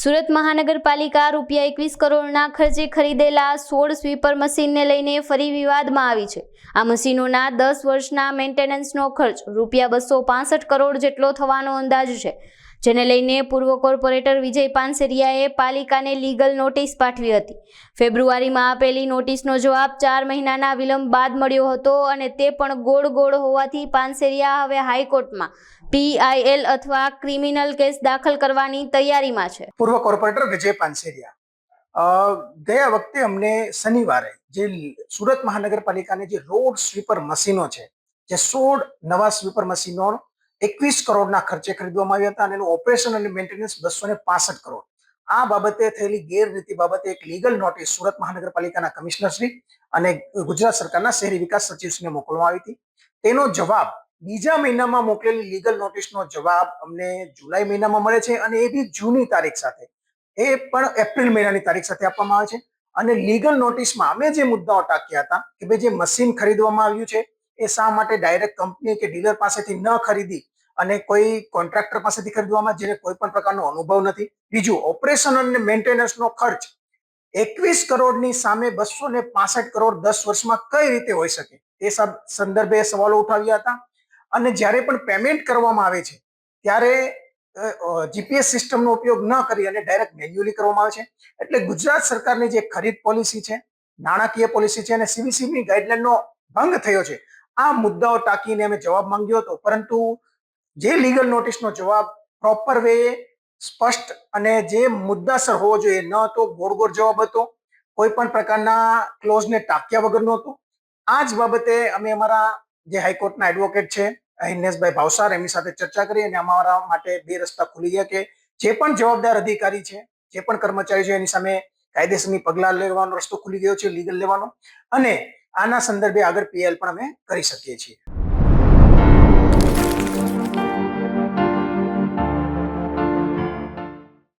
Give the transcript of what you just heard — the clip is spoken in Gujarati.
સુરત મહાનગરપાલિકા રૂપિયા એકવીસ કરોડના ખર્ચે ખરીદેલા સોળ સ્વીપર મશીનને લઈને ફરી વિવાદમાં આવી છે. આ મશીનોના દસ વર્ષના મેન્ટેનન્સનો ખર્ચ રૂપિયા બસો કરોડ જેટલો થવાનો અંદાજ છે. જેને લઈને પૂર્વ કોર્પોરેટર વિજય પાનસેરિયાએ પાલિકાને લીગલ નોટિસ પાઠવી હતી. ફેબ્રુઆરીમાં આપેલી નોટિસનો જવાબ ચાર મહિનાના વિલંબ બાદ મળ્યો હતો અને તે પણ ગોળ ગોળ હોવાથી પાનસેરિયા હવે હાઈકોર્ટમાં પીઆઈએલ અથવા ક્રિમિનલ કેસ દાખલ કરવાની તૈયારીમાં છે. પૂર્વ કોર્પોરેટર વિજય પાનસેરિયા ગયા વખતે અમને શનિવારે જે સુરત મહાનગરપાલિકાની જે રોડ સ્વીપર મશીનો છે, જે સોળ નવા સ્વીપર મશીનો એકવીસ કરોડના ખર્ચે ખરીદવામાં આવ્યા હતા અને એનું ઓપરેશન અને મેન્ટેનન્સ બસો ને પાસઠ કરોડ. આ બાબતે થયેલી ગેરરીતિ બાબતે એક લીગલ નોટિસ સુરત મહાનગરપાલિકાના કમિશનરશ્રી અને ગુજરાત સરકારના શહેરી વિકાસ સચિવશ્રીને મોકલવામાં આવી હતી. તેનો જવાબ બીજા મહિનામાં મોકલેલી લીગલ નોટિસનો જવાબ અમને જુલાઈ મહિનામાં મળે છે અને એ બી જૂની તારીખ સાથે. એ પણ એપ્રિલ મહિનાની તારીખ સાથે આપવામાં આવે છે. અને લીગલ નોટિસમાં અમે જે મુદ્દાઓ ટાંક્યા હતા કે ભાઈ જે મશીન ખરીદવામાં આવ્યું છે એ શા માટે ડાયરેક્ટ કંપની કે ડીલર પાસેથી ન ખરીદી અને કોઈ કોન્ટ્રાક્ટર પાસેથી ખરીદવામાં જેને કોઈ પણ પ્રકારનો અનુભવ નથી. બીજું ઓપરેશન અને મેન્ટેનન્સનો ખર્ચ એકવીસ કરોડની સામે બસો ને પાસઠ કરોડ દસ વર્ષમાં કઈ રીતે હોઈ શકે? એ સંદર્ભે સવાલો ઉઠાવ્યા હતા. અને જ્યારે પણ પેમેન્ટ કરવામાં આવે છે, ત્યારે જીપીએસ સિસ્ટમનો ઉપયોગ ન કરી અને ડાયરેક્ટ મેન્યુઅલી કરવામાં આવે છે. એટલે ગુજરાત સરકારની જે ખરીદ પોલિસી છે, નાણાકીય પોલિસી છે અને સીબીસીની ગાઈડલાઈનનો ભંગ થયો છે આ મુદ્દાઓ ટાંકીને અમે જવાબ માંગ્યો હતો. પરંતુ જે લીગલ નોટિસનો જવાબ પ્રોપર વે સ્પષ્ટ અને જે મુદ્દાસર હોવો જોઈએ, ન હતો ગોળ ગોળ જવાબ હતો. કોઈ પણ પ્રકારના ક્લોઝને ટાંક્યા વગરનો હતો આ જ બાબતે અમે અમારા જે હાઈકોર્ટના એડવોકેટ છે, હિનેશભાઈ ભાવસાર, એમની સાથે ચર્ચા કરી અને અમારા માટે બે રસ્તા ખુલી ગયા કે જે પણ જવાબદાર અધિકારી છે, જે પણ કર્મચારી છે, એની સામે કાયદેસરની પગલાં લેવાનો રસ્તો ખુલી ગયો છે લીગલ લેવાનો. અને આના સંદર્ભે આગળ પીએલ પણ અમે કરી શકીએ છીએ.